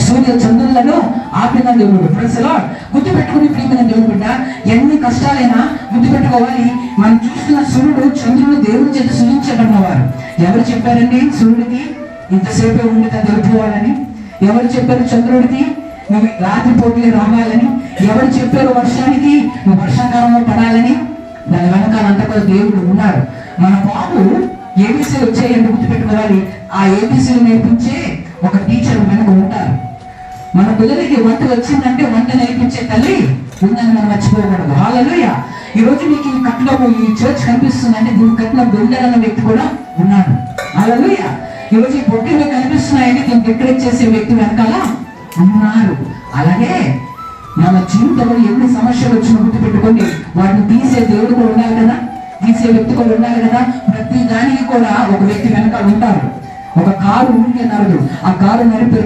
సూర్య చంద్రులను ఆపిన దేవుడు. ప్రజలో గుర్తు పెట్టుకుని ప్రియమైన దేవుడు బిడ్డ ఎన్ని కష్టాలైనా గుర్తు పెట్టుకోవాలి మనం చూస్తున్న సూర్యుడు చంద్రుడు దేవుడి చేత సృజించబడినవారు ఎవరు చెప్పారండి? సూర్యుడికి ఇంతసేపే ఉండి వెళ్ళిపోవాలని ఎవరు చెప్పారు? చంద్రుడికి నువ్వు రాత్రి పోటీలు రావాలని. ఎవరు చెప్పారు? వర్షానికి నువ్వు వర్షాకాలంలో పడాలని. దాని వెనకాల అంతా కూడా దేవుడు ఉన్నారు మన బాబు ఏబీసీ వచ్చాయని గుర్తుపెట్టుకోవాలి. ఆ ఏబీసీలు నేర్పించే ఒక టీచర్ వెనక ఉంటారు. మన పిల్లలకి వంట వచ్చిందంటే వంట నేర్పించే తల్లి ఉందని మనం మర్చిపోకూడదు. హాలలోయ ఈ రోజు మీకు ఈ కట్నం ఈ చర్చ్ కనిపిస్తుందంటే దీని కట్నం దొంగ అన్న వ్యక్తి కూడా ఉన్నాడు. హాలలోయ ఈ రోజు ఈ పొట్టిలో కనిపిస్తున్నాయని దీన్ని డెకరేట్ చేసే వ్యక్తి వెనకాల ఉన్నారు. అలాగే మన జీవితంలో ఎన్ని సమస్యలు వచ్చినా గుర్తుపెట్టుకొని వాటిని తీసే దేవుడు కూడా ఉండాలి కదా? తీసే వ్యక్తి కూడా ఉండాలి కదా? ప్రతి దానికి కూడా ఒక వ్యక్తి వెనకాల ఉంటారు. ఒక కారు ఊరికే నరదు ఆ కారు నడిపే